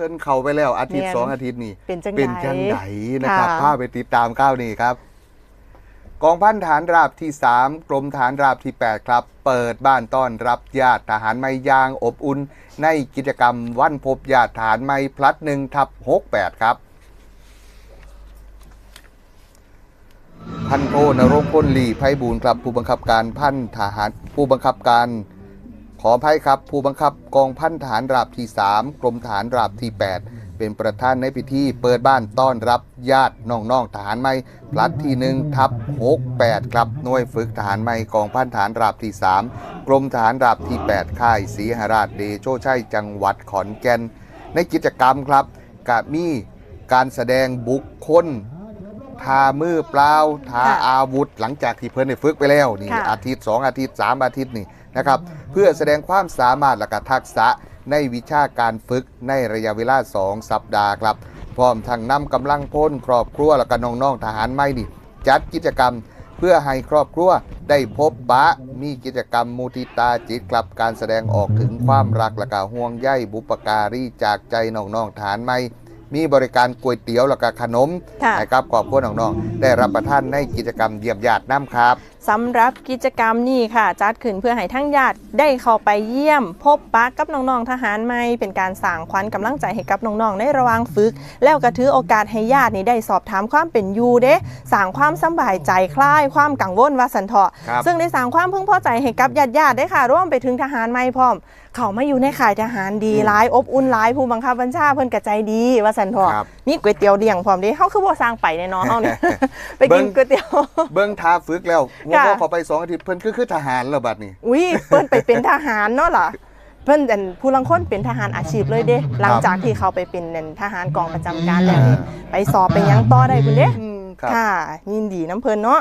พิ่นเข้าไปแล้วอาทิตย์แม่นสองอาทิตย์นี่เป็นจังเป็นจังไดนะครับค่ะพาไปติดตามก้าวนี้ครับ กองพันฐานราบที่ 3 กรมฐานราบที่ 8 ครับ เปิดบ้านต้อนรับญาติทหารไม่ยางอบอุ่น ในกิจกรรมวันพบญาติทหารไม่พลัดหนึ่งทับ68ครับ พันโทนรงค์พลลีไพบูลย์ครับผู้บังคับการพันทหารผู้บังคับการ ขออภัยครับ ผู้บังคับกองพันฐานราบที่ 3 กรมฐานราบที่ 8 เป็นประธานในพิธีเปิดบ้านต้อนรับญาติน้องๆทหารใหม่พลัดที่ 1 ทับ68 ครับหน่วยฝึกทหารใหม่กองพันฐานราบที่ 3 กรมฐานราบที่ 8 ค่ายศรีหราชเดโชชัยจังหวัดขอนแก่น ในกิจกรรมครับกะมีการแสดงบุคคล ทามือเปล่าทาค่ะอาวุธ หลังจากที่เพิ่นได้ฝึกไปแล้วนี่ค่ะอาทิตย์ 2 อาทิตย์ 3 อาทิตย์นี่นะครับเพื่อแสดงความสามารถและก็ทักษะในวิชาการฝึกในระยะเวลา 2 สัปดาห์ครับ พร้อมทั้งนำกำลังพลครอบครัวและก็น้องๆทหารใหม่นี่จัดกิจกรรมเพื่อให้ครอบครัวได้พบปะมีกิจกรรมมูติตาจิตกลับการแสดงออกถึงความรักและก็ห่วงใยบุปการีจากใจน้องๆทหารใหม่ มีบริการก๋วยเตี๋ยวและก็ขนมค่ะให้กับครอบครัวน้องๆได้รับประทานในกิจกรรมเยี่ยมญาติน้ำครับสำหรับกิจกรรมนี้ค่ะ จัดขึ้นเพื่อให้ทั้งญาติได้เข้าไปเยี่ยม พบปะกับน้องๆทหารใหม่เป็นการสร้างขวัญกำลังใจให้กับน้องๆในระหว่างฝึก แล้วก็ถือโอกาสให้ญาตินี่ได้สอบถามความเป็นอยู่เด้สร้างความสำบายใจคลายความกังวลว่าสันเถาะครับซึ่งได้สร้างความพึงพอใจให้กับญาติญาติๆได้ค่ะ ร่วมไปถึงทหารใหม่พร้อม เขามาอยู่ในข่ายทหารดีหลายอบอุ่นหลายผู้บังคับบัญชาเพิ่นกระใจดีว่าสันเถาะครับมีก๋วยเตี๋ยวเลี้ยงพร้อมเด้เฮาคือบ่สร้างไปแน่นอนเฮาเนี่ยไปเบิ่กินงก๋วยเตี๋ยวเบิ้งทาฝึกแล้วหัวค่ะข้อเข้าไปสองอาทิตย์เพิ่นคือคือทหารแล้วบัดนี้อุ้ยเพิ่นไปเป็นทหารเนาะล่ะเพิ่นอันผู้ลังคนเป็นทหารอาชีพเลยเด้ หลังจากที่เขาไปเป็นนั่นทหารกองประจำการแล้วนี่อ่าไปสอบไปหยังต่อได้พุ่นเด้อืมครับค่ะ ยินดีน้ำเพิ่นเนาะ